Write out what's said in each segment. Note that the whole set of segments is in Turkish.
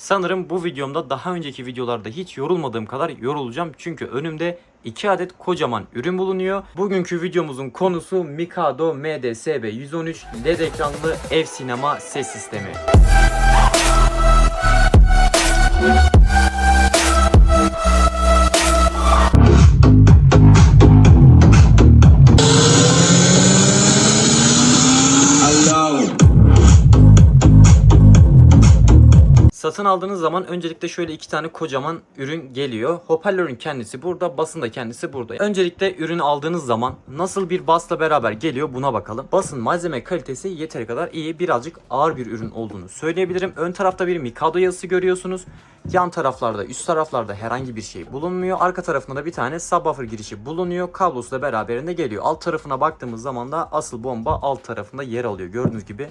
Sanırım bu videomda daha önceki videolarda hiç yorulmadığım kadar yorulacağım. Çünkü önümde 2 adet kocaman ürün bulunuyor. Bugünkü videomuzun konusu Mikado MDSB 113 LED ekranlı ev sinema ses sistemi. Satın aldığınız zaman öncelikle şöyle iki tane kocaman ürün geliyor. Hoparlörün kendisi burada, basın da kendisi burada. Öncelikle ürünü aldığınız zaman nasıl bir basla beraber geliyor buna bakalım. Basın malzeme kalitesi yeteri kadar iyi. Birazcık ağır bir ürün olduğunu söyleyebilirim. Ön tarafta bir Mikado yazısı görüyorsunuz. Yan taraflarda, üst taraflarda herhangi bir şey bulunmuyor. Arka tarafında da bir tane subwoofer girişi bulunuyor. Kablosu da beraberinde geliyor. Alt tarafına baktığımız zaman da asıl bomba alt tarafında yer alıyor. Gördüğünüz gibi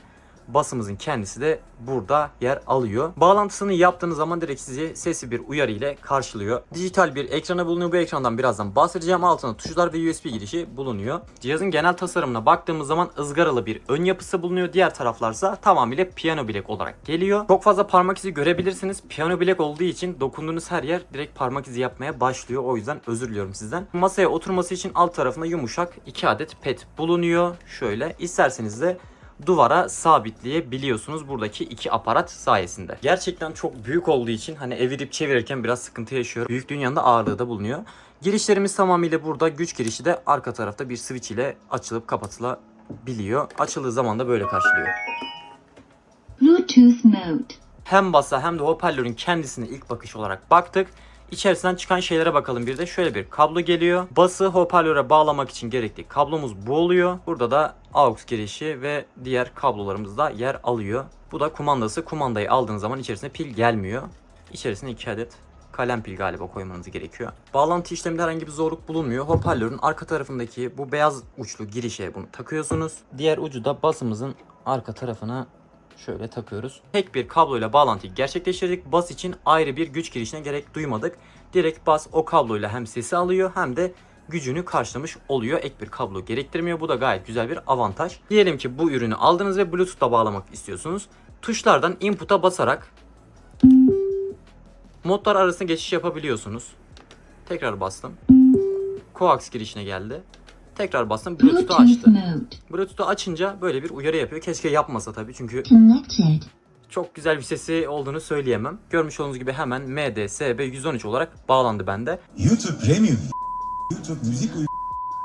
basımızın kendisi de burada yer alıyor. Bağlantısını yaptığınız zaman direkt sizi sesli bir uyarı ile karşılıyor. Dijital bir ekrana bulunuyor. Bu ekrandan birazdan bahsedeceğim. Altında tuşlar ve USB girişi bulunuyor. Cihazın genel tasarımına baktığımız zaman ızgaralı bir ön yapısı bulunuyor. Diğer taraflarsa tamamıyla piyano bilek olarak geliyor. Çok fazla parmak izi görebilirsiniz. Piyano bilek olduğu için dokunduğunuz her yer direkt parmak izi yapmaya başlıyor. O yüzden özür diliyorum sizden. Masaya oturması için alt tarafında yumuşak 2 adet pet bulunuyor. Şöyle isterseniz de duvara sabitleyebiliyorsunuz buradaki iki aparat sayesinde. Gerçekten çok büyük olduğu için hani evirip çevirirken biraz sıkıntı yaşıyorum. Büyüklüğün yanında ağırlığı da bulunuyor. Girişlerimiz tamamıyla burada. Güç girişi de arka tarafta bir switch ile açılıp kapatılabiliyor. Açıldığı zaman da böyle karşılıyor. Bluetooth mode. Hem basa hem de hoparlörün kendisine ilk bakış olarak baktık. İçerisinden çıkan şeylere bakalım bir de. Şöyle bir kablo geliyor. Bası hoparlöre bağlamak için gerekli kablomuz bu oluyor. Burada da AUX girişi ve diğer kablolarımız da yer alıyor. Bu da kumandası. Kumandayı aldığınız zaman içerisine pil gelmiyor. İçerisine 2 adet kalem pil galiba koymanız gerekiyor. Bağlantı işleminde herhangi bir zorluk bulunmuyor. Hoparlörün arka tarafındaki bu beyaz uçlu girişe bunu takıyorsunuz. Diğer ucu da basımızın arka tarafına şöyle takıyoruz. Tek bir kabloyla bağlantıyı gerçekleştirdik. Bas için ayrı bir güç girişine gerek duymadık. Direkt bas o kabloyla hem sesi alıyor hem de gücünü karşılamış oluyor. Ek bir kablo gerektirmiyor. Bu da gayet güzel bir avantaj. Diyelim ki bu ürünü aldınız ve Bluetooth'la bağlamak istiyorsunuz. Tuşlardan input'a basarak modlar arasında geçiş yapabiliyorsunuz. Tekrar bastım. Coax girişine geldi. Tekrar bastım. Bluetooth'u Bluetooth açtı. Bluetooth'u açınca böyle bir uyarı yapıyor. Keşke yapmasa tabii çünkü çok güzel bir sesi olduğunu söyleyemem. Görmüş olduğunuz gibi hemen MDSB 113 olarak bağlandı bende. YouTube Premium. YouTube müzik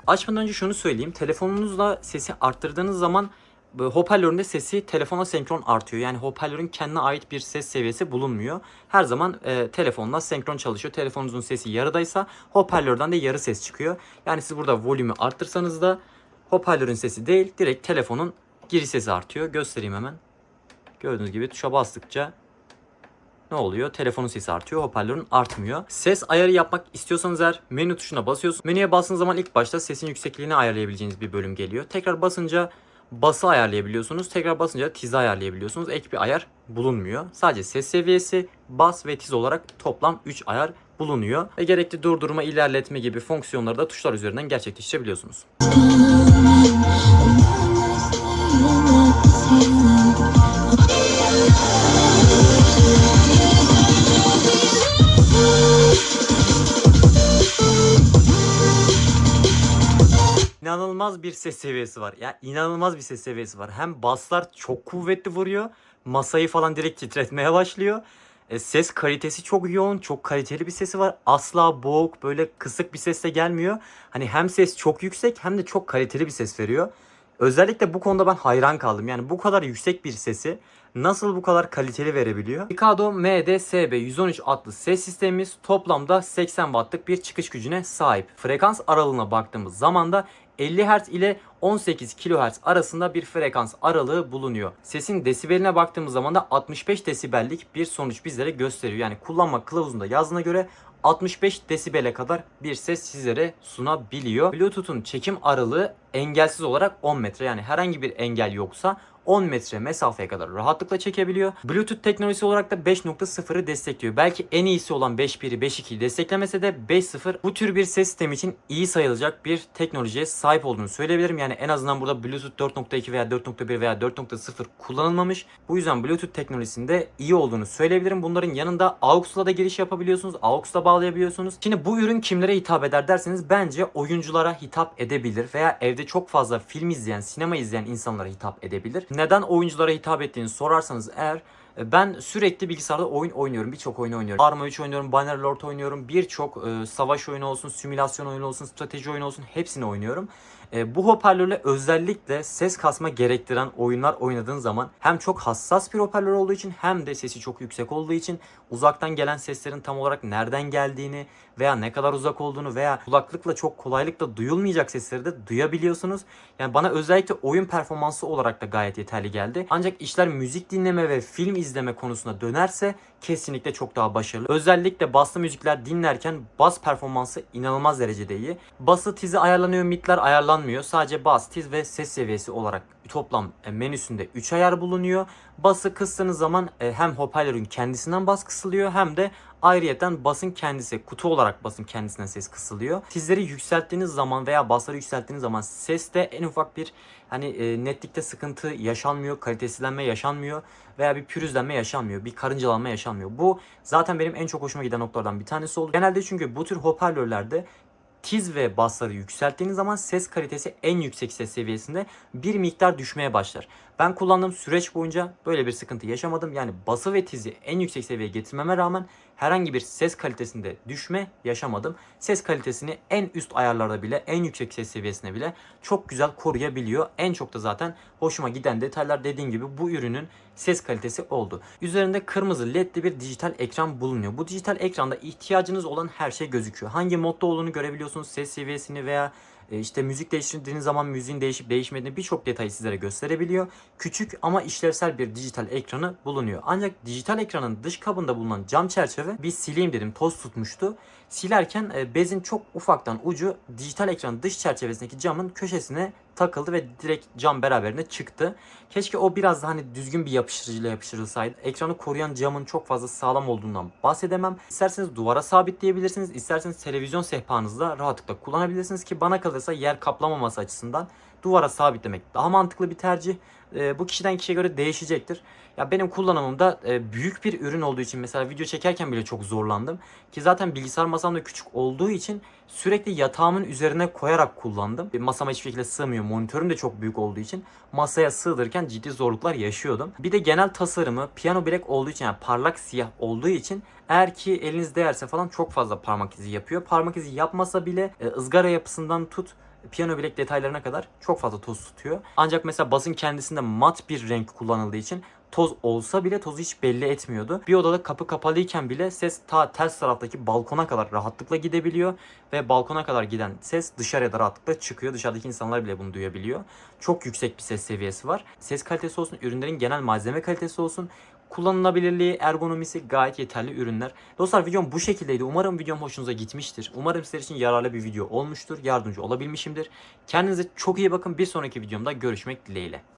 Açmadan önce şunu söyleyeyim. Telefonunuzla sesi arttırdığınız zaman bu hoparlöründe sesi telefona senkron artıyor. Yani hoparlörün kendine ait bir ses seviyesi bulunmuyor. Her zaman e, telefonla senkron çalışıyor. Telefonunuzun sesi yarıdaysa hoparlörden de yarı ses çıkıyor. Yani siz burada volümü arttırsanız da hoparlörün sesi değil direkt telefonun giriş sesi artıyor. Göstereyim hemen. Gördüğünüz gibi tuşa bastıkça ne oluyor? Telefonun sesi artıyor, hoparlörün artmıyor. Ses ayarı yapmak istiyorsanız eğer menü tuşuna basıyorsunuz. Menüye bastığınız zaman ilk başta sesin yüksekliğini ayarlayabileceğiniz bir bölüm geliyor. Tekrar basınca bası ayarlayabiliyorsunuz. Tekrar basınca tizi ayarlayabiliyorsunuz. Ek bir ayar bulunmuyor. Sadece ses seviyesi, bas ve tiz olarak toplam 3 ayar bulunuyor. Ve gerekli durdurma, ilerletme gibi fonksiyonları da tuşlar üzerinden gerçekleştirebiliyorsunuz. İnanılmaz bir ses seviyesi var. Ya inanılmaz bir ses seviyesi var. Hem baslar çok kuvvetli vuruyor. Masayı falan direkt titretmeye başlıyor. E, ses kalitesi çok yoğun, çok kaliteli bir sesi var. Asla boğuk, böyle kısık bir sesle gelmiyor. Hani hem ses çok yüksek hem de çok kaliteli bir ses veriyor. Özellikle bu konuda ben hayran kaldım. Yani bu kadar yüksek bir sesi nasıl bu kadar kaliteli verebiliyor? Mikado MD-SB 113 adlı ses sistemimiz toplamda 80 wattlık bir çıkış gücüne sahip. Frekans aralığına baktığımız zaman da 50 Hz ile 18 kHz arasında bir frekans aralığı bulunuyor. Sesin desibeline baktığımız zaman da 65 desibellik bir sonuç bizlere gösteriyor. Yani kullanma kılavuzunda yazdığına göre 65 desibele kadar bir ses sizlere sunabiliyor. Bluetooth'un çekim aralığı engelsiz olarak 10 metre. Yani herhangi bir engel yoksa 10 metre mesafeye kadar rahatlıkla çekebiliyor. Bluetooth teknolojisi olarak da 5.0'ı destekliyor. Belki en iyisi olan 5.1'i 5.2'yi desteklemese de 5.0 bu tür bir ses sistemi için iyi sayılacak bir teknolojiye sahip olduğunu söyleyebilirim. Yani en azından burada Bluetooth 4.2 veya 4.1 veya 4.0 kullanılmamış. Bu yüzden Bluetooth teknolojisinde iyi olduğunu söyleyebilirim. Bunların yanında AUX'la da giriş yapabiliyorsunuz. AUX'la bağlayabiliyorsunuz. Şimdi bu ürün kimlere hitap eder derseniz bence oyunculara hitap edebilir veya evde çok fazla film izleyen, sinema izleyen insanlara hitap edebilir. Neden oyunculara hitap ettiğini sorarsanız eğer e, ben sürekli bilgisayarda oyun oynuyorum. Birçok oyun oynuyorum. Arma 3 oynuyorum, Bannerlord oynuyorum. Birçok e, savaş oyunu olsun, simülasyon oyunu olsun, strateji oyunu olsun hepsini oynuyorum. E, bu hoparlörle özellikle ses kasma gerektiren oyunlar oynadığın zaman hem çok hassas bir hoparlör olduğu için hem de sesi çok yüksek olduğu için uzaktan gelen seslerin tam olarak nereden geldiğini veya ne kadar uzak olduğunu veya kulaklıkla çok kolaylıkla duyulmayacak sesleri de duyabiliyorsunuz. Yani bana özellikle oyun performansı olarak da gayet yeterli geldi. Ancak işler müzik dinleme ve film izleme konusuna dönerse kesinlikle çok daha başarılı. Özellikle baslı müzikler dinlerken bas performansı inanılmaz derecede iyi. Bası tizi ayarlanıyor, midler ayarlanmıyor. Sadece bas, tiz ve ses seviyesi olarak toplam e, menüsünde 3 ayar bulunuyor. Bası kıstığınız zaman e, hem hoparlörün kendisinden bas kısılıyor hem de ayrıyeten basın kendisi kutu olarak basın kendisinden ses kısılıyor. Tizleri yükselttiğiniz zaman veya basları yükselttiğiniz zaman seste en ufak bir hani e, netlikte sıkıntı yaşanmıyor, kalitesizlenme yaşanmıyor veya bir pürüzlenme yaşanmıyor, bir karıncalanma yaşanmıyor. Bu zaten benim en çok hoşuma giden noktalardan bir tanesi oldu. Genelde çünkü bu tür hoparlörlerde tiz ve basları yükselttiğiniz zaman ses kalitesi en yüksek ses seviyesinde bir miktar düşmeye başlar. Ben kullandığım süreç boyunca böyle bir sıkıntı yaşamadım. Yani bası ve tizi en yüksek seviyeye getirmeme rağmen herhangi bir ses kalitesinde düşme yaşamadım. Ses kalitesini en üst ayarlarda bile, en yüksek ses seviyesine bile çok güzel koruyabiliyor. En çok da zaten hoşuma giden detaylar dediğim gibi bu ürünün ses kalitesi oldu. Üzerinde kırmızı ledli bir dijital ekran bulunuyor. Bu dijital ekranda ihtiyacınız olan her şey gözüküyor. Hangi modda olduğunu görebiliyorsunuz, ses seviyesini veya işte müzik değiştirdiğiniz zaman müziğin değişip değişmediğini birçok detayı sizlere gösterebiliyor. Küçük ama işlevsel bir dijital ekranı bulunuyor. Ancak dijital ekranın dış kabında bulunan cam çerçeve bir sileyim dedim toz tutmuştu. Silerken e, bezin çok ufaktan ucu dijital ekranın dış çerçevesindeki camın köşesine takıldı ve direkt cam beraberinde çıktı. Keşke o biraz daha hani düzgün bir yapıştırıcıyla yapıştırılsaydı. Ekranı koruyan camın çok fazla sağlam olduğundan bahsedemem. İsterseniz duvara sabitleyebilirsiniz. isterseniz televizyon sehpanızda rahatlıkla kullanabilirsiniz ki bana kalırsa yer kaplamaması açısından duvara sabitlemek daha mantıklı bir tercih. Ee, bu kişiden kişiye göre değişecektir. Ya benim kullanımımda e, büyük bir ürün olduğu için mesela video çekerken bile çok zorlandım. Ki zaten bilgisayar masam da küçük olduğu için sürekli yatağımın üzerine koyarak kullandım. E, Masama hiçbir şekilde sığmıyor. Monitörüm de çok büyük olduğu için masaya sığdırırken ciddi zorluklar yaşıyordum. Bir de genel tasarımı piyano bilek olduğu için yani parlak siyah olduğu için eğer ki eliniz değerse falan çok fazla parmak izi yapıyor. Parmak izi yapmasa bile e, ızgara yapısından tut piyano bilek detaylarına kadar çok fazla toz tutuyor. Ancak mesela basın kendisinde mat bir renk kullanıldığı için toz olsa bile tozu hiç belli etmiyordu. Bir odada kapı kapalıyken bile ses ta ters taraftaki balkona kadar rahatlıkla gidebiliyor ve balkona kadar giden ses dışarıya da rahatlıkla çıkıyor. Dışarıdaki insanlar bile bunu duyabiliyor. Çok yüksek bir ses seviyesi var. Ses kalitesi olsun, ürünlerin genel malzeme kalitesi olsun, kullanılabilirliği, ergonomisi gayet yeterli ürünler. Dostlar videom bu şekildeydi. Umarım videom hoşunuza gitmiştir. Umarım sizler için yararlı bir video olmuştur. Yardımcı olabilmişimdir. Kendinize çok iyi bakın. Bir sonraki videomda görüşmek dileğiyle.